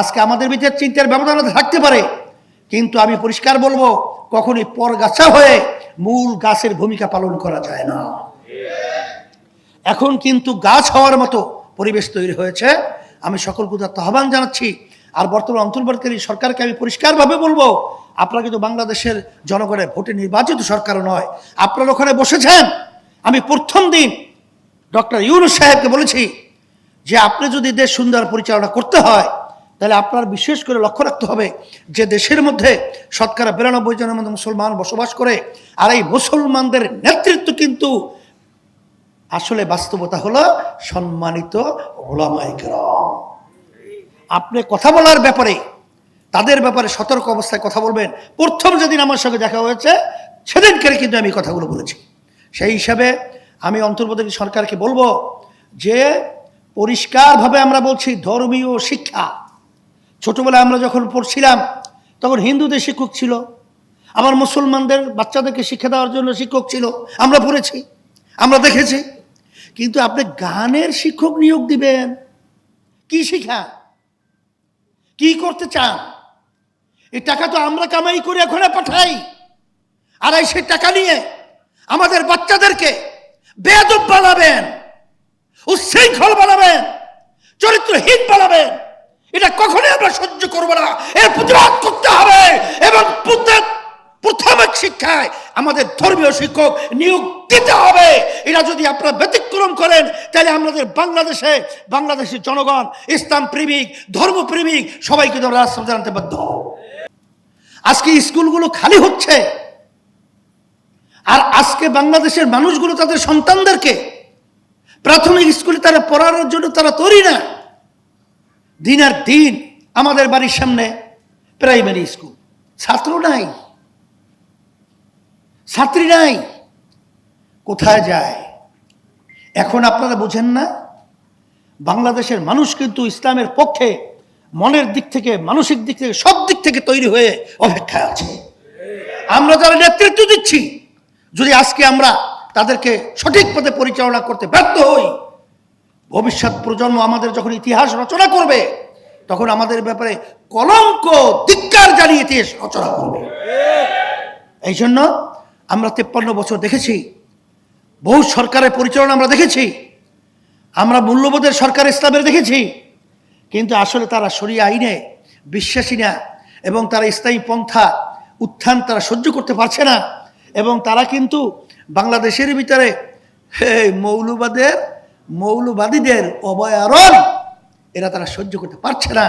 আজকে আমাদের ভিতরে চিন্তার ব্যবধান থাকতে পারে। কিন্তু আমি পরিষ্কার বলব, কখনই পরগাছা হয়ে মূল গাছের ভূমিকা পালন করা যায় না। এখন কিন্তু গাছ হওয়ার মতো পরিবেশ তৈরি হয়েছে। আমি সকল কুদার আহ্বান জানাচ্ছি। আর বর্তমান অন্তর্বর্তীকালীন সরকারকে আমি পরিষ্কারভাবে বলব, আপনারা কিন্তু বাংলাদেশের জনগণের ভোটে নির্বাচিত সরকার নয়। আপনারা ওখানে বসেছেন। আমি প্রথম দিন ডক্টর ইউনুস সাহেবকে বলেছি যে, আপনি যদি দেশ সুন্দর পরিচালনা করতে হয় তাহলে আপনার বিশেষ করে লক্ষ্য রাখতে হবে যে দেশের মধ্যে শতকরা বিরানব্বই জনের মধ্যে মুসলমান বসবাস করে, আর এই মুসলমানদের নেতৃত্ব কিন্তু আসলে বাস্তবতা হলো সম্মানিত আপনি কথা বলার ব্যাপারে, তাদের ব্যাপারে সতর্ক অবস্থায় কথা বলবেন। প্রথম যেদিন আমার সঙ্গে দেখা হয়েছে সেদিনকে কিন্তু আমি কথাগুলো বলেছি। সেই হিসাবে আমি অন্তর্বর্তী সরকারকে বলব যে পরিষ্কারভাবে আমরা বলছি ধর্মীয় শিক্ষা ছোটবেলায় আমরা যখন পড়ছিলাম, তখন হিন্দুদের শিক্ষক ছিল। আবার মুসলমানদের বাচ্চাদেরকে শিক্ষা দেওয়ার জন্য শিক্ষক ছিল। আমরা পড়েছি, আমরা দেখেছি। কিন্তু আপনি গানের শিক্ষক নিয়োগ দিবেন। কি শিখা কি করতে চান? এই টাকা তো আমরা কামাই করে ওখানে পাঠাই। আর এই সেই টাকা নিয়ে আমাদের বাচ্চাদেরকে বেদব বানাবেন উচ্ছৃঙ্খল বানাবেন চরিত্রহীন বানাবেন এটা কখনোই আমরা সহ্য করব না। এর প্রতিবাদ করতে হবে এবং প্রত্যেক প্রাথমিক শিক্ষায় আমাদের ধর্মীয় শিক্ষক নিয়োগ দিতে হবে। এটা যদি আপনারা ব্যতিক্রম করেন, তাহলে আমাদের বাংলাদেশে বাংলাদেশের জনগণ, ইসলাম প্রেমিক ধর্মপ্রেমিক সবাইকে ধরে রাস্তা জানাতে বাধ্য আজকে স্কুলগুলো খালি হচ্ছে। আর আজকে বাংলাদেশের মানুষগুলো তাদের সন্তানদেরকে প্রাথমিক স্কুলে তারা পড়ানোর জন্য তারা তৈরি না। দিন আর দিন আমাদের বাড়ির সামনে প্রাইমারি স্কুল ছাত্র নাই। ছাত্রী নাই। কোথায় যায়? এখন আপনারা বুঝেন না, বাংলাদেশের মানুষ কিন্তু ইসলামের পক্ষে মনের দিক থেকে, মানসিক দিক থেকে, সব দিক থেকে তৈরি হয়ে অপেক্ষায় আছে। আমরা যারা নেতৃত্ব দিচ্ছি, যদি আজকে আমরা তাদেরকে সঠিক পথে পরিচালনা করতে ব্যর্থ হই, ভবিষ্যৎ প্রজন্ম আমাদের যখন ইতিহাস রচনা করবে তখন আমাদের ব্যাপারে কলঙ্ক ধিক্কার জানিয়ে ইতিহাস রচনা করবে। এই জন্য আমরা তেপ্পান্ন বছর দেখেছি, বহু সরকারের পরিচালনা আমরা দেখেছি, আমরা মূল্যবোধের সরকার ইসলামের দেখেছি, কিন্তু আসলে তারা সরিয়ে আইনে বিশ্বাসী না এবং তারা ইসলামী পন্থা উত্থান তারা সহ্য করতে পারছে না এবং তারা কিন্তু বাংলাদেশের ভিতরে মৌলবাদের, মৌলবাদীদের অবয়ারণ এরা তারা সহ্য করতে পারছে না।